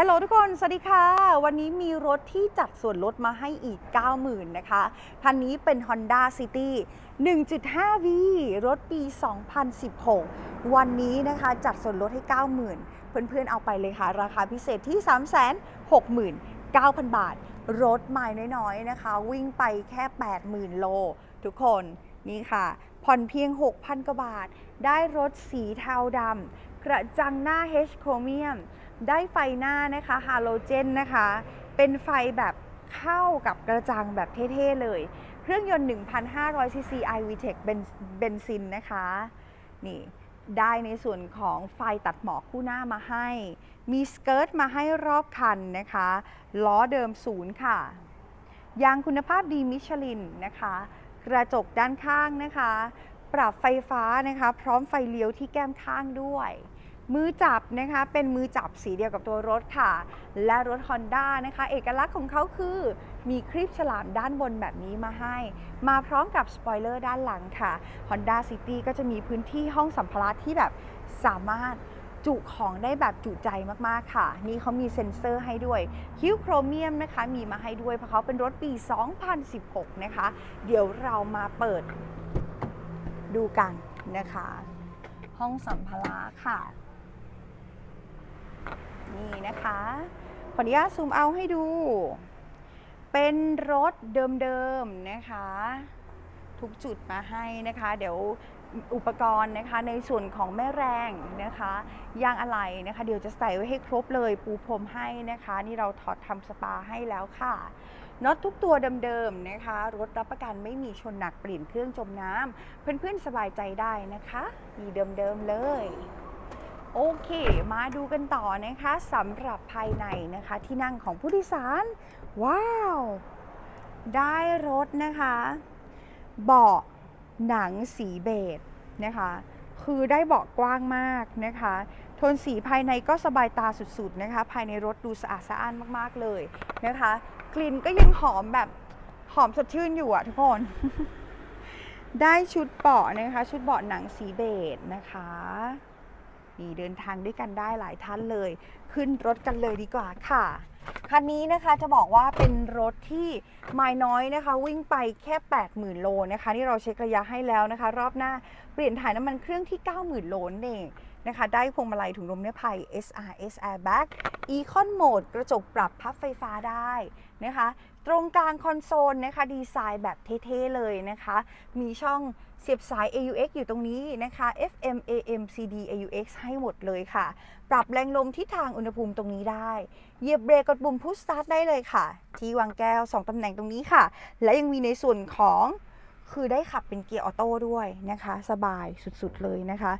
ฮัลโหลทุกคน สวัสดีค่ะ วันนี้มีรถที่จัดส่วนลดมาให้อีก 90,000 นะคะ คันนี้เป็น Honda City 1.5V รถปี 2016 วันนี้นะคะจัดส่วนลดให้ 90,000 เพื่อนๆเอาไปเลยค่ะ ราคาพิเศษที่ 369,000 บาท รถใหม่น้อยๆนะคะ วิ่งไปแค่ 80,000 โล ทุกคนนี่ค่ะ ผ่อนเพียง 6,000 กว่าบาท ได้รถสีเทาดำกระจังหน้า H Chromium ได้ไฟหน้านะคะฮาโลเจนนะคะ เป็นไฟแบบเข้ากับกระจังแบบเท่ๆเลย เครื่องยนต์ 1,500ซีซี iVTEC เบนเบนซินนะคะ นี่ได้ในส่วนของไฟตัดหมอกคู่หน้ามาให้ มีสเกิร์ตมาให้รอบคันนะคะ ล้อเดิมศูนย์ค่ะ ยางคุณภาพดีมิชลินนะคะ กระจกด้านข้างนะคะ ปรับไฟฟ้านะคะ พร้อมไฟเลี้ยวที่แก้มข้างด้วย มือจับนะคะเป็นมือจับสีเดียวกับตัวรถค่ะ และรถ Honda นะคะ เอกลักษณ์ของเขาคือมีครีบฉลามด้านบนแบบนี้มาให้ มาพร้อมกับสปอยเลอร์ด้านหลังค่ะ Honda City ก็จะมีพื้นที่ห้องสัมภาระที่แบบสามารถจุของได้แบบจุใจมากๆค่ะ นี่เขามีเซ็นเซอร์ให้ด้วย คิ้วโครเมียมนะคะ มีมาให้ด้วยเพราะเขาเป็นรถปี 2016 นะคะ เดี๋ยวเรามาเปิดดูกันนะคะ ห้องสัมภาระค่ะ นี่นะคะ ขออนุญาตซูมเอาให้ดู เป็นรถเดิมๆนะคะ ทุกจุดมาให้นะคะ เดี๋ยวอุปกรณ์นะคะในส่วนของแม่แรงนะคะยางอะไหล่นะคะ เดี๋ยวจะใส่ไว้ให้ครบเลยปูพรมให้นะคะ นี่เราถอดทำสปาให้แล้วค่ะน็อตทุกตัวเดิมๆนะคะ รถรับประกันไม่มีชนหนักเปลี่ยนเครื่องจมน้ำเพื่อนๆสบายใจได้นะคะ มีเดิมๆเลย โอเค มาดูกันต่อนะคะสำหรับภายในนะคะ ที่นั่งของผู้โดยสาร ว้าว ได้รถนะคะ เบาะหนังสีเบจนะคะ คือได้เบาะกว้างมากนะคะ โทนสีภายในก็สบายตาสุดๆนะคะ ภายในรถดูสะอาดสะอ้านมากๆเลยนะคะ กลิ่นก็ยังหอมแบบหอมสดชื่นอยู่อะทุกคน ได้ชุดเบาะนะคะ ชุดเบาะหนังสีเบจนะคะ นี่เดินทางด้วยกันได้หลายท่านเลย ขึ้นรถกันเลยดีกว่าค่ะ คันนี้นะคะจะบอกว่าเป็นรถที่ไม้น้อยนะคะ วิ่งไปแค่ 80,000 โลนะคะ นี่เราเช็คระยะให้แล้วนะคะ รอบหน้าเปลี่ยนถ่ายน้ำมันเครื่องที่ 90,000 โลนั่นเอง นะคะ ได้พวงมาลัยถุงลมนิรภัย SRS Airbag Econ Mode กระจกปรับพับไฟฟ้าได้นะคะ ตรงกลางคอนโซลนะคะ ดีไซน์แบบเท่ๆเลยนะคะ มีช่องเสียบสาย AUX อยู่ตรงนี้นะคะ FM AM CD AUX ให้หมดเลยค่ะ ปรับแรงลมทิศทางอุณหภูมิตรงนี้ได้ เหยียบเบรกกดปุ่มพุชสตาร์ทได้เลยค่ะ ที่วางแก้ว 2ตำแหน่งตรงนี้ค่ะ และยังมีในส่วนของ คือได้ขับเป็นเกียร์ออโต้ด้วยนะคะ สบายสุดๆเลยนะคะ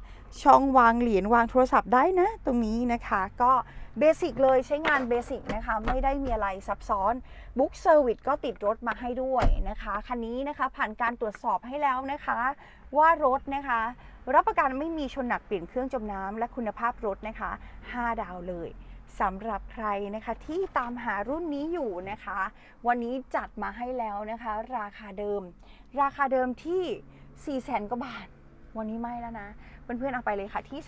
ช่องวางเหรียญวางโทรศัพท์ได้นะ ตรงนี้นะคะ ก็เบสิกเลยใช้งานเบสิกนะคะ ไม่ได้มีอะไรซับซ้อนบุ๊กเซอร์วิสก็ติดรถมาให้ด้วยนะคะ คันนี้นะคะผ่านการตรวจสอบให้แล้วนะคะ ว่ารถนะคะ รับประกันไม่มีชนหนักเปลี่ยนเครื่องจมน้ำและคุณภาพรถนะคะ 5 ดาวเลย สำหรับใครนะคะที่ตามหารุ่นนี้อยู่นะคะ วันนี้จัดมาให้แล้วนะคะ ราคาเดิม ราคาเดิมที่ 4 0 0 0 0 0กว่าบาท วันนี้ไม่แล้วนะ เพื่อนๆเอาไปเลยค่ะที่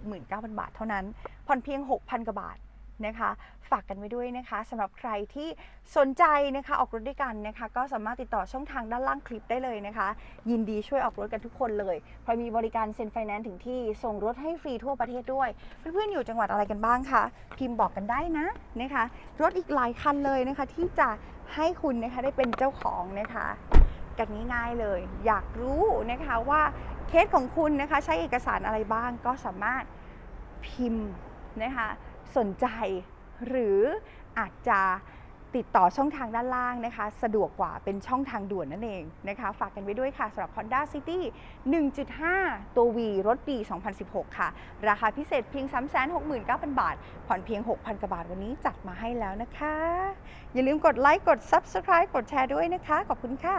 369,000 บาทเท่านั้น ผ่อนเพียง 6,000 กว่าบาท นะคะ ฝากกันไว้ด้วยนะคะสำหรับใครที่สนใจนะคะออกรถด้วยกันนะคะ ก็สามารถติดต่อช่องทางด้านล่างคลิปได้เลยนะคะ ยินดีช่วยออกรถกันทุกคนเลยเพราะมีบริการเซ็นไฟแนนซ์ถึงที่ส่งรถให้ฟรีทั่วประเทศด้วย เพื่อนๆอยู่จังหวัดอะไรกันบ้างคะพิมพ์บอกกันได้นะนะคะ รถอีกหลายคันเลยนะคะ ที่จะให้คุณนะคะได้เป็นเจ้าของนะคะกันง่ายๆเลย อยากรู้นะคะว่าเคสของคุณนะคะใช้เอกสารอะไรบ้างก็สามารถพิมพ์นะคะ สนใจ หรืออาจจะติดต่อช่องทางด้านล่างนะคะ สะดวกกว่าเป็นช่องทางด่วนนั่นเองนะคะ ฝากกันไว้ด้วยค่ะสำหรับ Honda City 1.5 ตัว V รถปี 2016 ค่ะ ราคาพิเศษเพียง 369,000 บาท ผ่อนเพียง 6,000 กว่าบาทวันนี้จัดมาให้แล้วนะคะ อย่าลืมกดไลค์กด Subscribe กดแชร์ด้วยนะคะ ขอบคุณค่ะ